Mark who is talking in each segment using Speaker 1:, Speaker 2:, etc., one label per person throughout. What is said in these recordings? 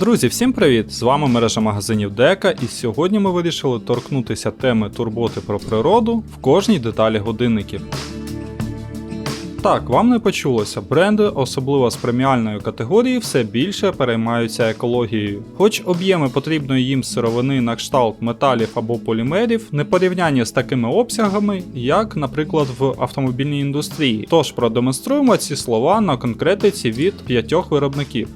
Speaker 1: Друзі, всім привіт! З вами мережа магазинів Дека, і сьогодні ми вирішили торкнутися теми турботи про природу в кожній деталі годинників. Так, вам не почулося, бренди, особливо з преміальної категорії, все більше переймаються екологією. Хоч об'єми потрібної їм сировини на кшталт металів або полімерів не порівнянні з такими обсягами, як, наприклад, в автомобільній індустрії. Тож продемонструємо ці слова на конкретиці від п'ятьох виробників.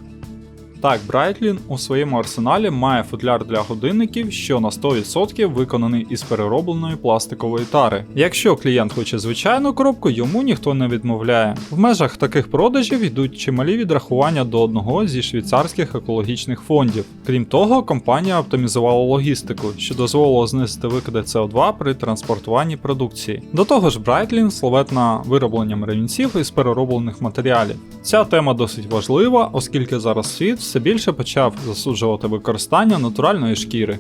Speaker 1: Так, Breitling у своєму арсеналі має футляр для годинників, що на 100% виконаний із переробленої пластикової тари. Якщо клієнт хоче звичайну коробку, йому ніхто не відмовляє. В межах таких продажів йдуть чималі відрахування до одного зі швейцарських екологічних фондів. Крім того, компанія оптимізувала логістику, що дозволило знизити викиди CO2 при транспортуванні продукції. До того ж, Breitling славетна виробленням ремінців із перероблених матеріалів. Ця тема досить важлива, оскільки зараз світ все більше почав засуджувати використання натуральної шкіри.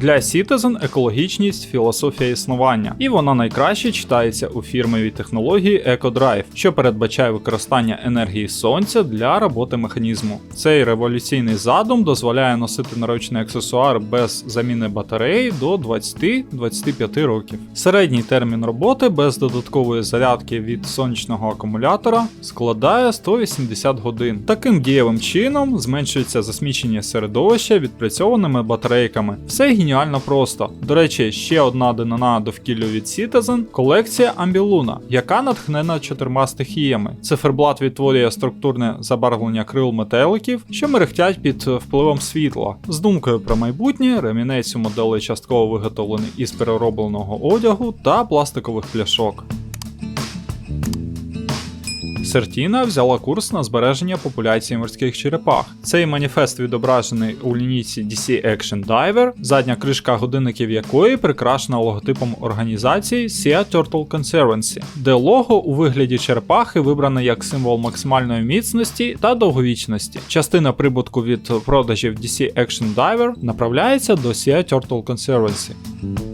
Speaker 1: Для Citizen екологічність філософія існування, і вона найкраще читається у фірмовій технології EcoDrive, що передбачає використання енергії сонця для роботи механізму. Цей революційний задум дозволяє носити наручний аксесуар без заміни батареї до 20-25 років. Середній термін роботи без додаткової зарядки від сонячного акумулятора складає 180 годин. Таким дієвим чином зменшується засмічення середовища відпрацьованими батарейками. Все геніально просто. До речі, ще одна динана довкіллю від Citizen – колекція Амбілуна, яка натхнена чотирма стихіями. Циферблат відтворює структурне забарвлення крил метеликів, що мерехтять під впливом світла. З думкою про майбутнє, ремінець у моделі частково виготовлений із переробленого одягу та пластикових пляшок. Сертіна взяла курс на збереження популяції морських черепах. Цей маніфест відображений у лінійці DC Action Diver, задня кришка годинників якої прикрашена логотипом організації Sea Turtle Conservancy, де лого у вигляді черепахи вибране як символ максимальної міцності та довговічності. Частина прибутку від продажів DC Action Diver направляється до Sea Turtle Conservancy.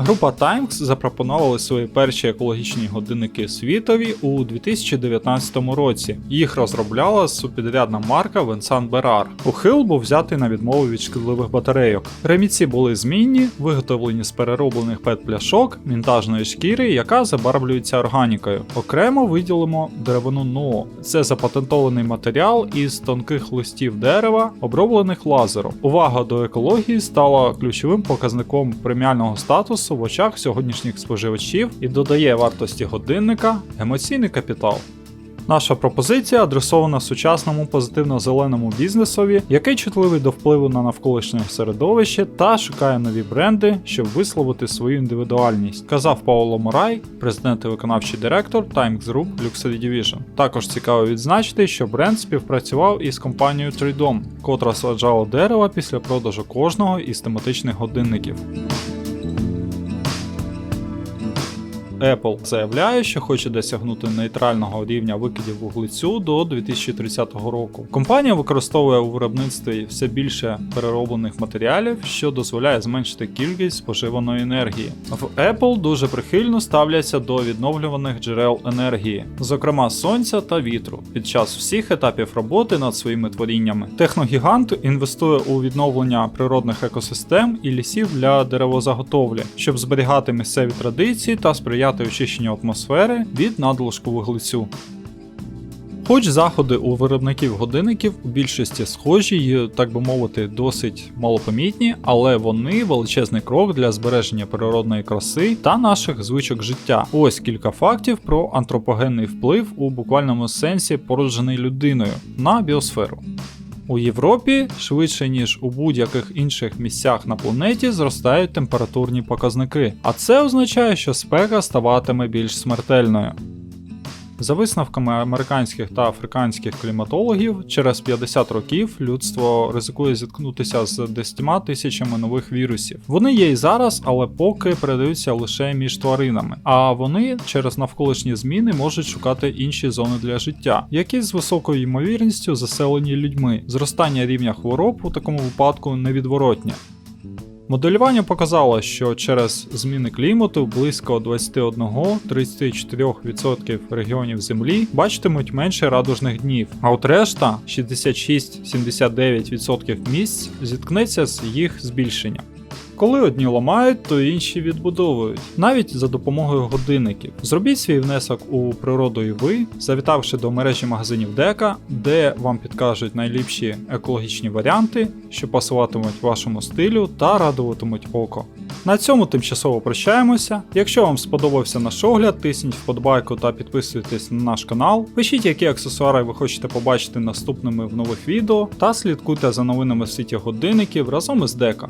Speaker 1: Група Timex запропонували свої перші екологічні годинники світові у 2019 році. Їх розробляла субпідрядна марка Vincent Berar. Ухил був взятий на відмову від шкідливих батарейок. Реміці були змінні, виготовлені з перероблених пет-пляшок, мінтажної шкіри, яка забарвлюється органікою. Окремо виділимо деревину НОО. Це запатентований матеріал із тонких листів дерева, оброблених лазером. Увага до екології стала ключовим показником преміального статусу в очах сьогоднішніх споживачів і додає вартості годинника емоційний капітал. Наша пропозиція адресована сучасному позитивно-зеленому бізнесові, який чутливий до впливу на навколишнє середовище та шукає нові бренди, щоб висловити свою індивідуальність, казав Пауло Морай, президент і виконавчий директор Timex Group Luxury Division. Також цікаво відзначити, що бренд співпрацював із компанією Tridom, котра саджала дерева після продажу кожного із тематичних годинників. Apple заявляє, що хоче досягнути нейтрального рівня викидів вуглецю до 2030 року. Компанія використовує у виробництві все більше перероблених матеріалів, що дозволяє зменшити кількість споживаної енергії. В Apple дуже прихильно ставляться до відновлюваних джерел енергії, зокрема сонця та вітру, під час всіх етапів роботи над своїми творіннями. Техногігант інвестує у відновлення природних екосистем і лісів для деревозаготовлі, щоб зберігати місцеві традиції та сприяти очищенню атмосфери від надлишку вуглецю. Хоч заходи у виробників годинників у більшості схожі й, так би мовити, досить малопомітні, але вони величезний крок для збереження природної краси та наших звичок життя. Ось кілька фактів про антропогенний вплив у буквальному сенсі породжений людиною на біосферу. У Європі швидше ніж у будь-яких інших місцях на планеті зростають температурні показники, а це означає, що спека ставатиме більш смертельною. За висновками американських та африканських кліматологів, через 50 років людство ризикує зіткнутися з 10 тисячами нових вірусів. Вони є і зараз, але поки передаються лише між тваринами. А вони через навколишні зміни можуть шукати інші зони для життя, які з високою ймовірністю заселені людьми. Зростання рівня хвороб у такому випадку невідворотнє. Моделювання показало, що через зміни клімату близько 21-34% регіонів Землі бачитимуть менше радужних днів, а от решта 66-79% місць зіткнеться з їх збільшенням. Коли одні ламають, то інші відбудовують, навіть за допомогою годинників. Зробіть свій внесок у природу і ви, завітавши до мережі магазинів Дека, де вам підкажуть найліпші екологічні варіанти, що пасуватимуть вашому стилю та радуватимуть око. На цьому тимчасово прощаємося. Якщо вам сподобався наш огляд, тисніть вподобайку та підписуйтесь на наш канал. Пишіть, які аксесуари ви хочете побачити наступними в нових відео, та слідкуйте за новинами в світі годинників разом із Дека.